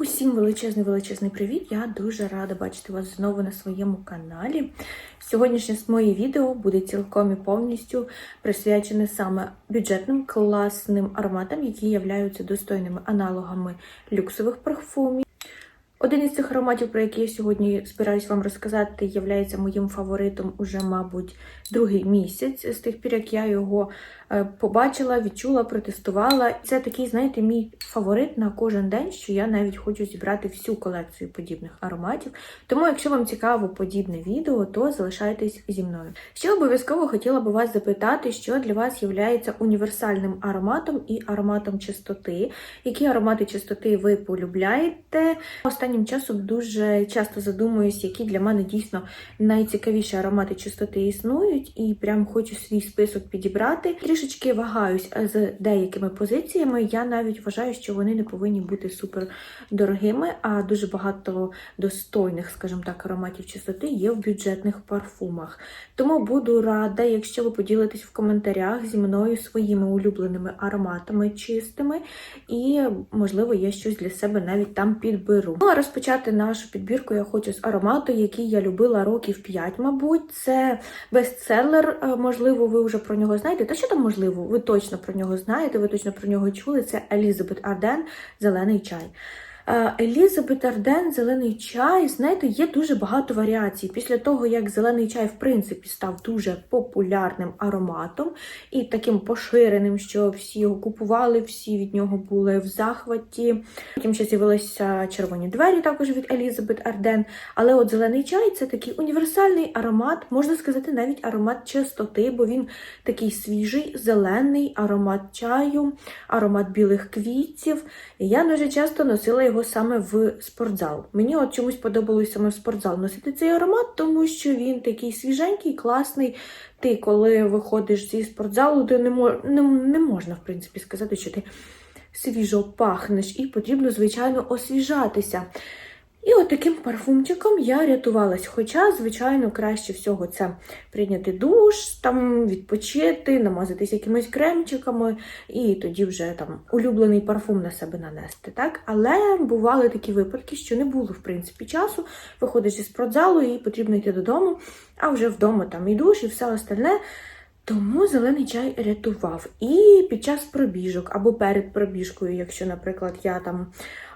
Усім величезний величезний привіт! Я дуже рада бачити вас знову на своєму каналі. Сьогоднішнє моє відео буде цілком і повністю присвячене саме бюджетним класним ароматам, які являються достойними аналогами люксових парфумів. Один із цих ароматів, про який я сьогодні збираюсь вам розказати, є моїм фаворитом уже, мабуть, другий місяць з тих пір, як я його е, побачила, відчула, протестувала. Це такий, знаєте, мій фаворит на кожен день, що я навіть хочу зібрати всю колекцію подібних ароматів. Тому, якщо вам цікаво подібне відео, то залишайтесь зі мною. Ще обов'язково хотіла би вас запитати, що для вас є універсальним ароматом і ароматом чистоти. Які аромати чистоти ви полюбляєте? Останнім часом дуже часто задумуюсь, які для мене дійсно найцікавіші аромати чистоти існують, і прям хочу свій список підібрати. Трішечки вагаюсь з деякими позиціями. Я навіть вважаю, що вони не повинні бути супер дорогими, а дуже багато достойних, скажімо так, ароматів чистоти є в бюджетних парфумах. Тому буду рада, якщо ви поділитесь в коментарях зі мною своїми улюбленими ароматами чистими, і, можливо, я щось для себе навіть там підберу. Розпочати нашу підбірку я хочу з аромату, який я любила років 5, мабуть. Це бестселер, е, можливо, ви вже про нього знаєте. Та що там можливо? Ви точно про нього знаєте, ви точно про нього чули. Це Елізабет Арден Зелений чай. Е, Елізабет Арден, зелений чай, знаєте, є дуже багато варіацій. Після того, як зелений чай, в принципі, став дуже популярним ароматом і таким поширеним, що всі його купували, всі від нього були в захваті. Потім ще з'явилися червоні двері, також від Елізабет Арден. Але от зелений чай це такий універсальний аромат, можна сказати, навіть аромат чистоти, бо він такий свіжий, зелений аромат чаю, аромат білих квітів. Я дуже часто носила його його саме в спортзал. Мені от чомусь подобалося саме в спортзал носити цей аромат, тому що він такий свіженький, класний. Ти, коли виходиш зі спортзалу, ти не, мож, не, не можна, в принципі, сказати, що ти свіжо пахнеш, і потрібно, звичайно, освіжатися. І от таким парфумчиком я рятувалась. Хоча, звичайно, краще всього це прийняти душ, там відпочити, намазатись якимись кремчиками, і тоді вже там улюблений парфум на себе нанести. так? Але бували такі випадки, що не було, в принципі, часу. Виходиш зі спортзалу і потрібно йти додому, а вже вдома там і душ, і все остальне. Тому зелений чай рятував. І під час пробіжок або перед пробіжкою, якщо, наприклад, я там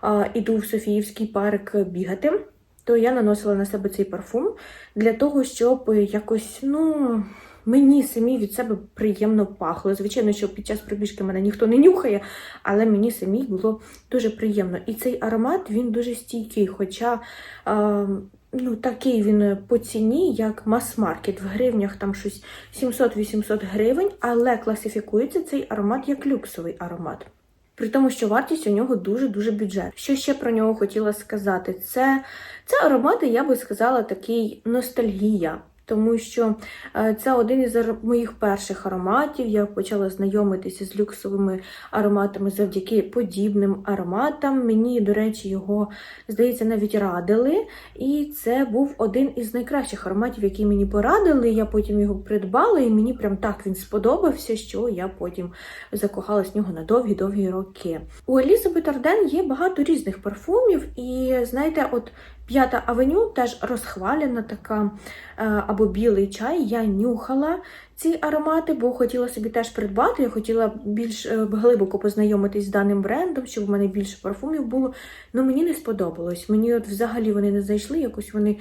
а, іду в Софіївський парк бігати, то я наносила на себе цей парфум для того, щоб якось, ну. Мені самі від себе приємно пахло. Звичайно, що під час пробіжки мене ніхто не нюхає, але мені самій було дуже приємно. І цей аромат він дуже стійкий. Хоча е, ну, такий він по ціні, як мас-маркет. В гривнях там щось 700-800 гривень, але класифікується цей аромат як люксовий аромат. При тому, що вартість у нього дуже-дуже бюджет. Що ще про нього хотіла сказати? Це це аромати, я би сказала, такий ностальгія тому що е, це один із моїх перших ароматів. Я почала знайомитися з люксовими ароматами завдяки подібним ароматам. Мені, до речі, його, здається, навіть радили. І це був один із найкращих ароматів, які мені порадили. Я потім його придбала, і мені прям так він сподобався, що я потім закохалась в нього на довгі-довгі роки. У Елізабет Арден є багато різних парфумів, і знаєте, от П'ята авеню теж розхвалена така е, або білий чай. Я нюхала ці аромати, бо хотіла собі теж придбати. Я хотіла більш е, глибоко познайомитись з даним брендом, щоб в мене більше парфумів було. Ну мені не сподобалось. Мені от взагалі вони не зайшли, якось вони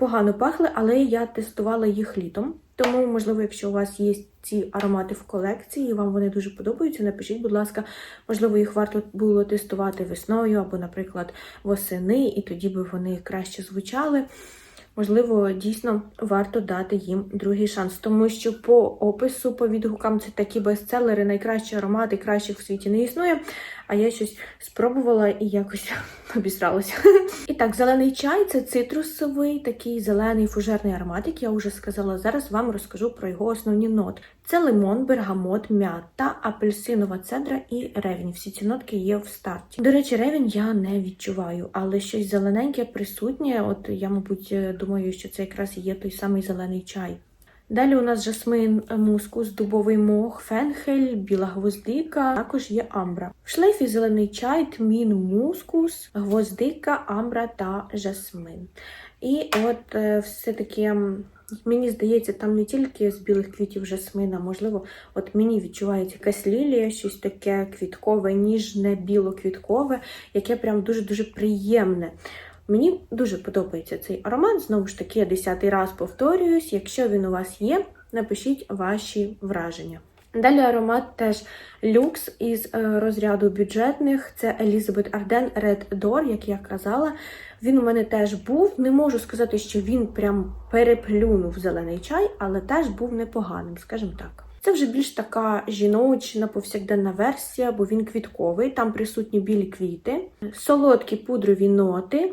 погано пахли, але я тестувала їх літом. Тому, можливо, якщо у вас є ці аромати в колекції, і вам вони дуже подобаються, напишіть, будь ласка, можливо, їх варто було тестувати весною або, наприклад, восени, і тоді би вони краще звучали. Можливо, дійсно варто дати їм другий шанс, тому що по опису, по відгукам, це такі бестселери, найкращі аромати, кращих в світі не існує. А я щось спробувала і якось обісралася. І так, зелений чай це цитрусовий, такий зелений фужерний аромат, як я вже сказала. Зараз вам розкажу про його основні ноти. Це лимон, бергамот, м'ята, апельсинова цедра і ревінь. Всі ці нотки є в старті. До речі, ревінь я не відчуваю, але щось зелененьке присутнє. От я, мабуть, думаю, що це якраз є той самий зелений чай. Далі у нас жасмин, мускус, дубовий мох, фенхель, біла гвоздика, також є амбра. В шлейфі зелений чай, тмін, мускус, гвоздика, амбра та жасмин. І от е, все-таки мені здається, там не тільки з білих квітів жасмина, можливо, от мені відчувається якась лілія, щось таке квіткове, ніжне, біло-квіткове, яке прям дуже-дуже приємне. Мені дуже подобається цей аромат. Знову ж таки, я десятий раз повторююсь. Якщо він у вас є, напишіть ваші враження. Далі аромат теж люкс із е, розряду бюджетних. Це Elizabeth Arden Red Door, як я казала. Він у мене теж був. Не можу сказати, що він прям переплюнув зелений чай, але теж був непоганим, скажімо так. Це вже більш така жіночна повсякденна версія, бо він квітковий, там присутні білі квіти, солодкі пудрові ноти,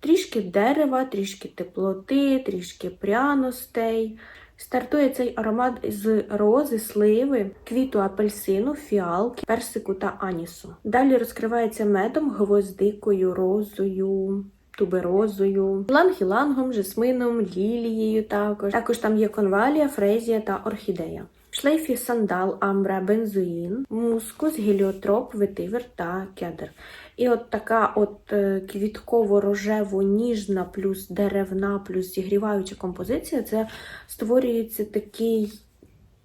трішки дерева, трішки теплоти, трішки пряностей. Стартує цей аромат з рози, сливи, квіту апельсину, фіалки, персику та анісу. Далі розкривається медом, гвоздикою, розою. Туберозою, лангілангом, жасмином, лілією також. Також там є конвалія, фрезія та орхідея. Шлейфі сандал, амбра, бензоїн, мускус, геліотроп, ветивер та кедр. І от така от е, квітково-рожево ніжна, плюс деревна, плюс зігріваюча композиція. Це створюється такий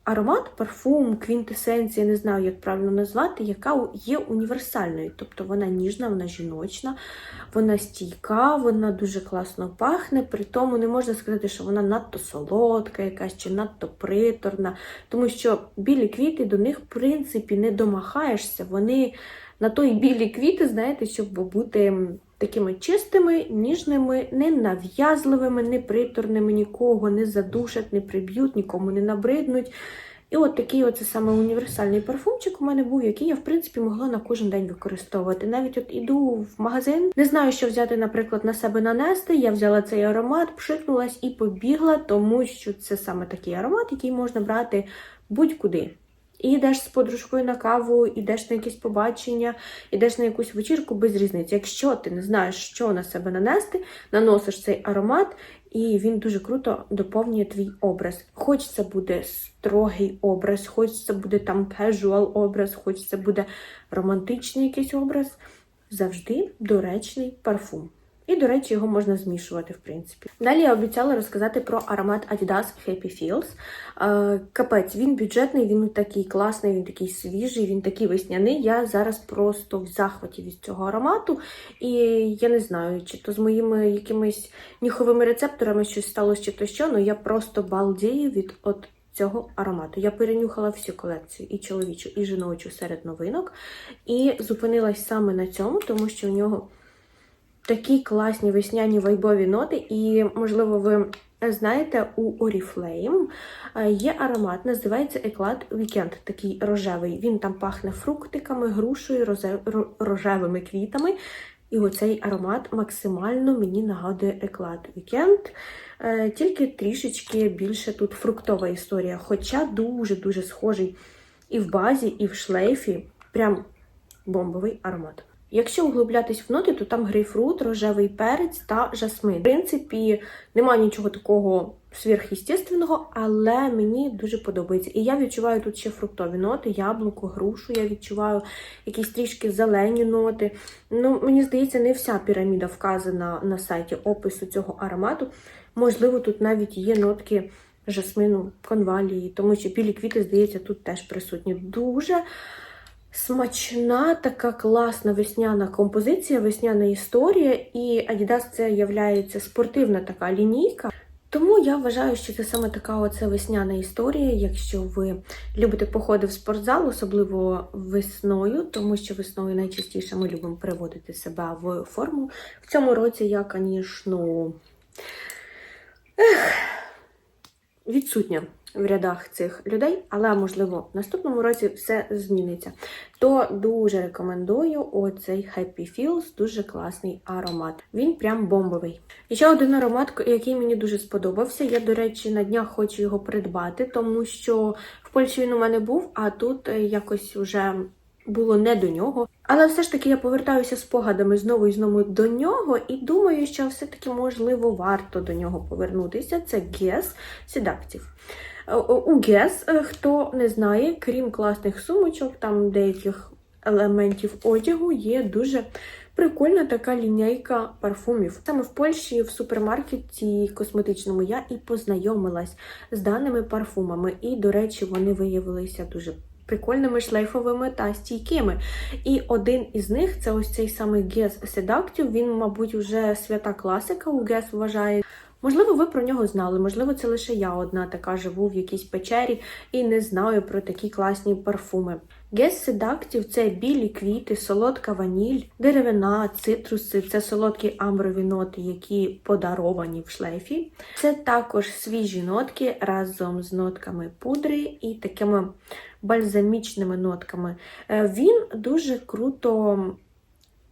аромат, парфум, квінтесенція, не знаю, як правильно назвати, яка є універсальною. Тобто вона ніжна, вона жіночна, вона стійка, вона дуже класно пахне. При тому не можна сказати, що вона надто солодка, якась чи надто приторна, тому що білі квіти до них, в принципі, не домахаєшся. Вони на той білі квіти, знаєте, щоб бути такими чистими, ніжними, не нав'язливими, не приторними, нікого не задушать, не приб'ють, нікому не набриднуть. І от такий оце саме універсальний парфумчик у мене був, який я, в принципі, могла на кожен день використовувати. Навіть от іду в магазин, не знаю, що взяти, наприклад, на себе нанести. Я взяла цей аромат, пшикнулась і побігла, тому що це саме такий аромат, який можна брати будь-куди. І йдеш з подружкою на каву, йдеш на якесь побачення, йдеш на якусь вечірку без різниці. Якщо ти не знаєш, що на себе нанести, наносиш цей аромат, і він дуже круто доповнює твій образ. Хоч це буде строгий образ, хоч це буде там casual образ, хоч це буде романтичний якийсь образ, завжди доречний парфум. І, до речі, його можна змішувати, в принципі. Далі я обіцяла розказати про аромат Adidas Happy Feels. Е, Капець, він бюджетний, він такий класний, він такий свіжий, він такий весняний. Я зараз просто в захваті від цього аромату. І я не знаю, чи то з моїми якимись ніховими рецепторами щось сталося, чи то що, але я просто балдію від от цього аромату. Я перенюхала всю колекцію і чоловічу, і жіночу серед новинок. І зупинилась саме на цьому, тому що у нього такі класні весняні вайбові ноти, і, можливо, ви знаєте, у Oriflame є аромат, називається Еклад Weekend, такий рожевий. Він там пахне фруктиками, грушею, розе- рожевими квітами. І оцей аромат максимально мені нагадує Еклад. Е, Тільки трішечки більше тут фруктова історія, хоча дуже-дуже схожий і в базі, і в шлейфі. Прям бомбовий аромат. Якщо углублятись в ноти, то там грейпфрут, рожевий перець та жасмин. В принципі, немає нічого такого сверхъестественного, але мені дуже подобається. І я відчуваю тут ще фруктові ноти, яблуко, грушу. Я відчуваю якісь трішки зелені ноти. Ну, мені здається, не вся піраміда вказана на сайті опису цього аромату. Можливо, тут навіть є нотки жасмину, конвалії, тому що білі квіти, здається, тут теж присутні. Дуже смачна, така класна весняна композиція, весняна історія, і Adidas це є спортивна така лінійка. Тому я вважаю, що це саме така оце весняна історія, якщо ви любите походи в спортзал, особливо весною, тому що весною найчастіше ми любимо приводити себе в форму. В цьому році я, звісно, відсутня в рядах цих людей, але можливо в наступному році все зміниться. То дуже рекомендую оцей Happy Feels, дуже класний аромат. Він прям бомбовий. І ще один аромат, який мені дуже сподобався. Я, до речі, на днях хочу його придбати, тому що в Польщі він у мене був, а тут е, якось вже було не до нього. Але все ж таки я повертаюся спогадами знову і знову до нього, і думаю, що все-таки можливо варто до нього повернутися. Це Guess Seductive. У е, хто не знає, крім класних сумочок, там деяких елементів одягу, є дуже прикольна така лінійка парфумів. Саме в Польщі, в супермаркеті косметичному, я і познайомилась з даними парфумами. І, до речі, вони виявилися дуже прикольними, шлейфовими та стійкими. І один із них це ось цей самий Guess Seductive. Він, мабуть, вже свята класика у Guess вважає. Можливо, ви про нього знали, можливо, це лише я одна така живу в якійсь печері і не знаю про такі класні парфуми. Guess Seductive – це білі квіти, солодка ваніль, деревина, цитруси, це солодкі амброві ноти, які подаровані в шлейфі. Це також свіжі нотки разом з нотками пудри і такими бальзамічними нотками. Е, Він дуже круто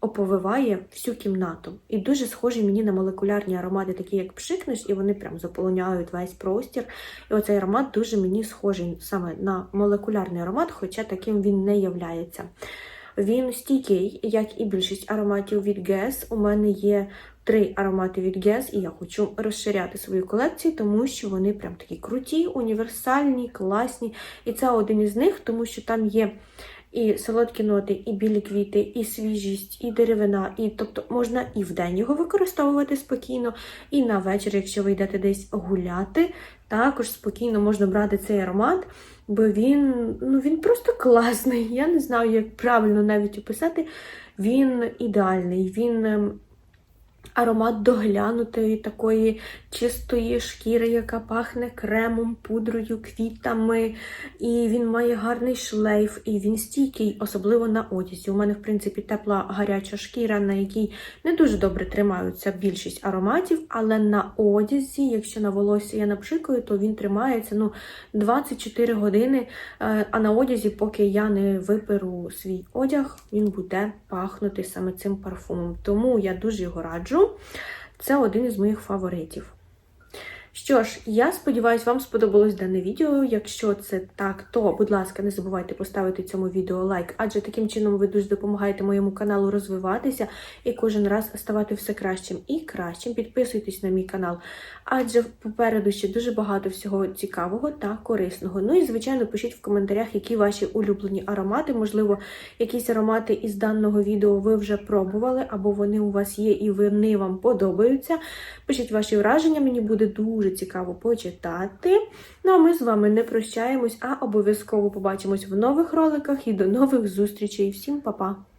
оповиває всю кімнату. І дуже схожі мені на молекулярні аромати, такі як пшикнеш, і вони прям заполоняють весь простір. І оцей аромат дуже мені схожий саме на молекулярний аромат, хоча таким він не являється. Він стійкий, як і більшість ароматів від Guess. У мене є три аромати від Guess, і я хочу розширяти свою колекцію, тому що вони прям такі круті, універсальні, класні. І це один із них, тому що там є і солодкі ноти, і білі квіти, і свіжість, і деревина. І тобто можна і вдень його використовувати спокійно, і на вечір, якщо ви йдете десь гуляти, також спокійно можна брати цей аромат, бо він, ну, він просто класний. Я не знаю, як правильно навіть описати. Він ідеальний. Він ем, аромат доглянутої такої чистої шкіри, яка пахне кремом, пудрою, квітами. І він має гарний шлейф, і він стійкий, особливо на одязі. У мене, в принципі, тепла гаряча шкіра, на якій не дуже добре тримаються більшість ароматів, але на одязі, якщо на волосся я напшикаю, то він тримається ну, 24 години. Е, А на одязі, поки я не виперу свій одяг, він буде пахнути саме цим парфумом. Тому я дуже його раджу. Це один із моїх фаворитів. Що ж, я сподіваюся, вам сподобалось дане відео. Якщо це так, то, будь ласка, не забувайте поставити цьому відео лайк, адже таким чином ви дуже допомагаєте моєму каналу розвиватися і кожен раз ставати все кращим і кращим. Підписуйтесь на мій канал, адже попереду ще дуже багато всього цікавого та корисного. Ну і, звичайно, пишіть в коментарях, які ваші улюблені аромати. Можливо, якісь аромати із даного відео ви вже пробували, або вони у вас є і вони вам подобаються. Пишіть ваші враження, мені буде дуже цікаво почитати. Ну а ми з вами не прощаємось, а обов'язково побачимось в нових роликах і до нових зустрічей. Всім па-па!